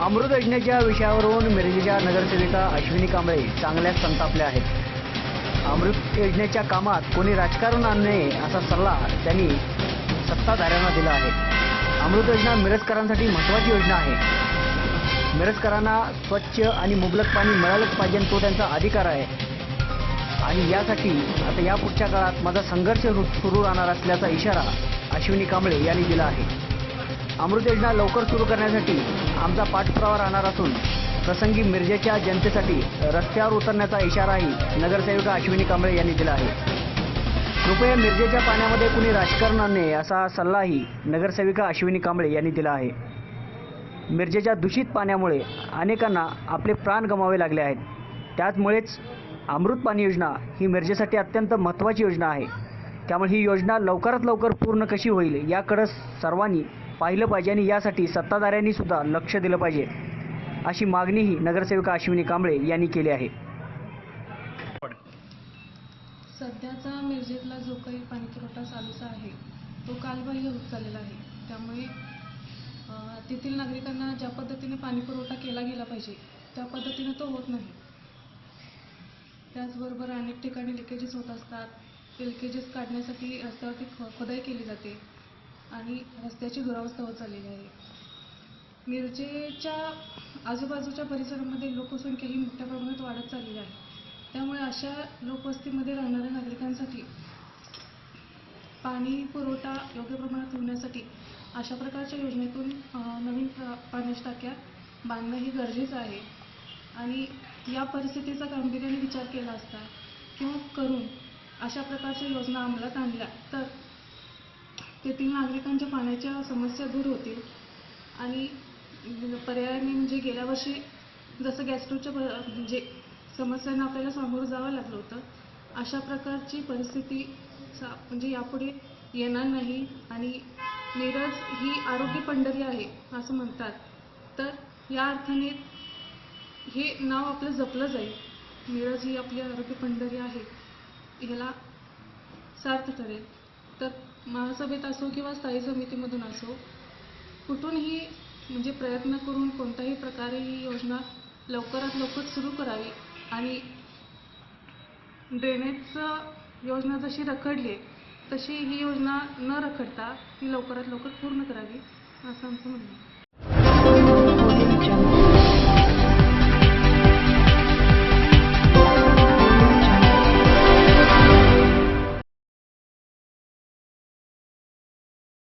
अमृत योजनेच्या विषयावरून मिरजेच्या नगरसेविका अश्विनी कांबळे चांगल्याच संतापल्या आहेत. अमृत योजनेच्या कामात कोणी राजकारण आणू नये असा सल्ला त्यांनी सत्ताधाऱ्यांना दिला आहे. अमृत योजना मिरजकरांसाठी महत्त्वाची योजना आहे. मिरजकरांना स्वच्छ आणि मुबलक पाणी मिळालंच पाहिजे तो त्यांचा अधिकार आहे. आणि यासाठी आता या पुढच्या काळात माझा संघर्ष रु- सुरू राहणार असल्याचा इशारा अश्विनी कांबळे यांनी दिला आहे. अमृत योजना लवकर सुरू करण्यासाठी आमचा पाठपुरावा राहणार असून प्रसंगी मिरजेच्या जनतेसाठी रस्त्यावर उतरण्याचा इशाराही नगरसेविका अश्विनी कांबळे यांनी दिला आहे. कृपया मिरजेच्या पाण्यामध्ये कुणी राजकारण आणणे असा सल्लाही नगरसेविका अश्विनी कांबळे यांनी दिला आहे. मिरजेच्या दूषित पाण्यामुळे अनेकांना आपले प्राण गमावे लागले आहेत. त्याचमुळेच अमृत पाणी योजना ही मिरजेसाठी अत्यंत महत्त्वाची योजना आहे. त्यामुळे ही योजना लवकरात लवकर पूर्ण कशी होईल याकडं सर्वांनी पाहिलं पाहिजे आणि यासाठी सत्ताधाऱ्यांनी सुद्धा लक्ष दिलं पाहिजे. अशी मागणीही नगरसेविका अश्विनी कांबळे यांनी केली आहे. सध्याचा मिरजेतला जो काही पाणीपुरवठा चालूचा आहे तो कालबाह्य होत चाललेला आहे. त्यामुळे तेथील नागरिकांना ज्या पद्धतीने पाणीपुरवठा केला गेला पाहिजे त्या पद्धतीने तो होत नाही. त्याचबरोबर अनेक ठिकाणी लिकेजेस होत असतात. ते लिकेजेस काढण्यासाठी रस्त्यावरती ख खोदाई केली जाते. आणि रस्त्याची दुरावस्था होत चाललेली आहे. मिरजेच्या आजूबाजूच्या परिसरामध्ये लोकसंख्या ही मोठ्या प्रमाणात वाढत चाललेली आहे. त्यामुळे अशा लोकवस्तीमध्ये राहणाऱ्या नागरिकांसाठी पाणी पुरवठा योग्य प्रमाणात होण्यासाठी अशा प्रकारच्या योजनेतून नवीन पाण्याच्या टाक्या बांधणं हे गरजेचं आहे. आणि या परिस्थितीचा गांभीर्याने विचार केला असता किंवा करून अशा प्रकारच्या योजना अंमलात आणल्या तर तेथील नागरिकांच्या पाण्याच्या समस्या दूर होतील. आणि पर्यायाने म्हणजे गेल्या वर्षी जसं गॅस्ट्रोच्या म्हणजे समस्यांना आपल्याला सामोरं जावं लागलं होतं अशा प्रकारची परिस्थिती सा म्हणजे यापुढे येणार नाही. आणि मिरज ही आरोग्य पंढरी आहे असं म्हणतात. तर या अर्थाने हे नाव आपलं जपलं जाईल. मिरज ही आपली आरोग्य पंढरी आहे ह्याला सार्थ ठरेल. तर महासभेत असो किंवा स्थायी समितीमधून असो कुठूनही म्हणजे प्रयत्न करून कोणत्याही प्रकारे ही योजना लवकरात लवकर सुरू करावी आणि ड्रेनेजचं योजना जशी रखडली आहे, तशी ही योजना न रखडता ती लवकरात लवकर पूर्ण करावी असं आमचं म्हणणं